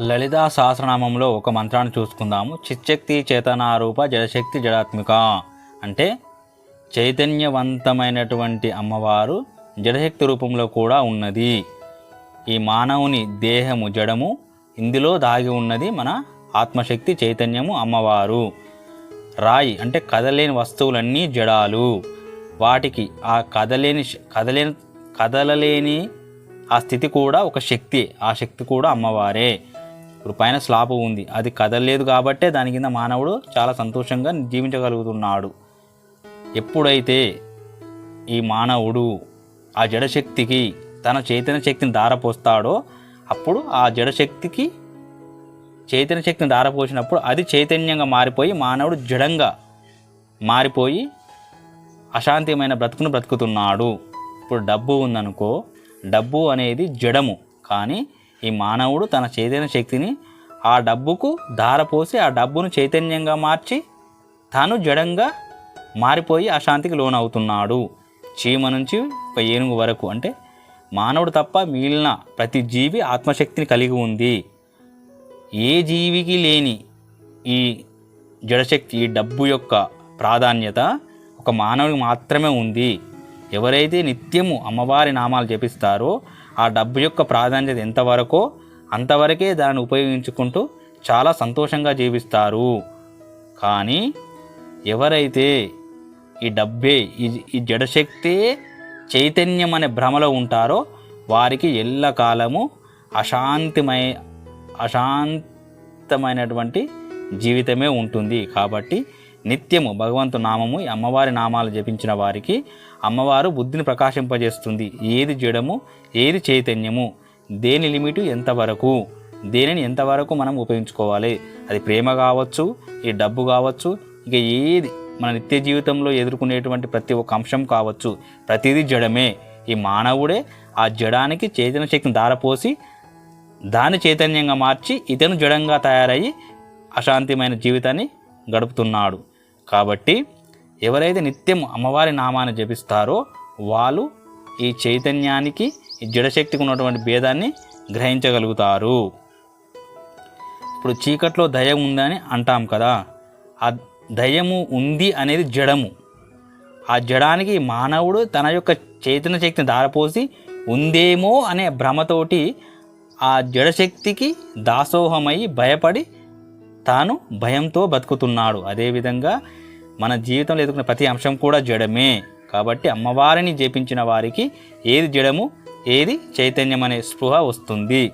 లలితా సహస్రనామంలో ఒక మంత్రాన్ని చూసుకుందాము. చిచ్చక్తి చేతనారూప జడశక్తి జడాత్మిక. అంటే చైతన్యవంతమైనటువంటి అమ్మవారు జడశక్తి రూపంలో కూడా ఉన్నది. ఈ మానవుని దేహము జడము ఇందులో దాగి ఉన్నది మన ఆత్మశక్తి చైతన్యము అమ్మవారు. రాయి అంటే కదలేని వస్తువులన్నీ జడాలు. వాటికి ఆ కదలేని కదలేని కదలలేని ఆ స్థితి కూడా ఒక శక్తి ఆ శక్తి కూడా అమ్మవారే. ఇప్పుడు పైన స్లాబ్ ఉంది. అది కదలలేదు కాబట్టే దాని కింద మానవుడు చాలా సంతోషంగా జీవించగలుగుతున్నాడు. ఎప్పుడైతే ఈ మానవుడు ఆ జడశక్తికి తన చైతన్య శక్తిని దారపోస్తాడో అప్పుడు ఆ జడశక్తికి చైతన్య శక్తిని దారపోసినప్పుడు అది చైతన్యంగా మారిపోయి మానవుడు జడంగా మారిపోయి అశాంతిమైన బ్రతుకును బ్రతుకుతున్నాడు. ఇప్పుడు డబ్బు ఉందనుకో డబ్బు అనేది జడము. కానీ ఈ మానవుడు తన చైతన్య శక్తిని ఆ డబ్బుకు ధారపోసి ఆ డబ్బును చైతన్యంగా మార్చి తాను జడంగా మారిపోయి అశాంతికి లోనవుతున్నాడు. చీమ నుంచి ఒక ఏనుగు వరకు అంటే మానవుడు తప్ప మిగిలిన ప్రతి జీవి ఆత్మశక్తిని కలిగి ఉంది. ఏ జీవికి లేని ఈ జడశక్తి ఈ డబ్బు యొక్క ప్రాధాన్యత ఒక మానవుడికి మాత్రమే ఉంది. ఎవరైతే నిత్యము అమ్మవారి నామాలు జపిస్తారో ఆ డబ్బు యొక్క ప్రాధాన్యత ఎంతవరకో అంతవరకే దాన్ని ఉపయోగించుకుంటూ చాలా సంతోషంగా జీవిస్తారు. కానీ ఎవరైతే ఈ డబ్బే ఈ ఈ జడశక్తే చైతన్యం అనే భ్రమలో ఉంటారో వారికి ఎల్లకాలము అశాంతిమయ అశాంతమైనటువంటి జీవితమే ఉంటుంది. కాబట్టి నిత్యము భగవంతు నామము ఈ అమ్మవారి నామాలు జపించిన వారికి అమ్మవారు బుద్ధిని ప్రకాశింపజేస్తుంది. ఏది జడము ఏది చైతన్యము దేని లిమిటు ఎంతవరకు దేనిని ఎంతవరకు మనం ఉపయోగించుకోవాలి? అది ప్రేమ కావచ్చు ఈ డబ్బు కావచ్చు ఇక ఏది మన నిత్య జీవితంలో ఎదుర్కొనేటువంటి ప్రతి ఒక్క అంశం కావచ్చు ప్రతిదీ జడమే. ఈ మానవుడే ఆ జడానికి చైతన్య శక్తిని దారపోసి దాన్ని చైతన్యంగా మార్చి ఇతను జడంగా తయారయ్యి అశాంతిమైన జీవితాన్ని గడుపుతున్నాడు. కాబట్టి ఎవరైతే నిత్యం అమ్మవారి నామాన్ని జపిస్తారో వాళ్ళు ఈ చైతన్యానికి ఈ జడశక్తికి ఉన్నటువంటి భేదాన్ని గ్రహించగలుగుతారు. ఇప్పుడు చీకట్లో దయ్యం ఉందని అంటాం కదా ఆ దయ్యము ఉంది అనేది జడము. ఆ జడానికి మానవుడు తన యొక్క చైతన్య శక్తిని దారపోసి ఉందేమో అనే భ్రమతోటి ఆ జడశక్తికి దాసోహమై భయపడి తాను భయంతో బతుకుతున్నాడు. అదేవిధంగా మన జీవితంలో ఎదుర్కొన్న ప్రతి అంశం కూడా జడమే. కాబట్టి అమ్మవారిని జపించిన వారికి ఏది జడము ఏది చైతన్యం అనే స్పృహ వస్తుంది.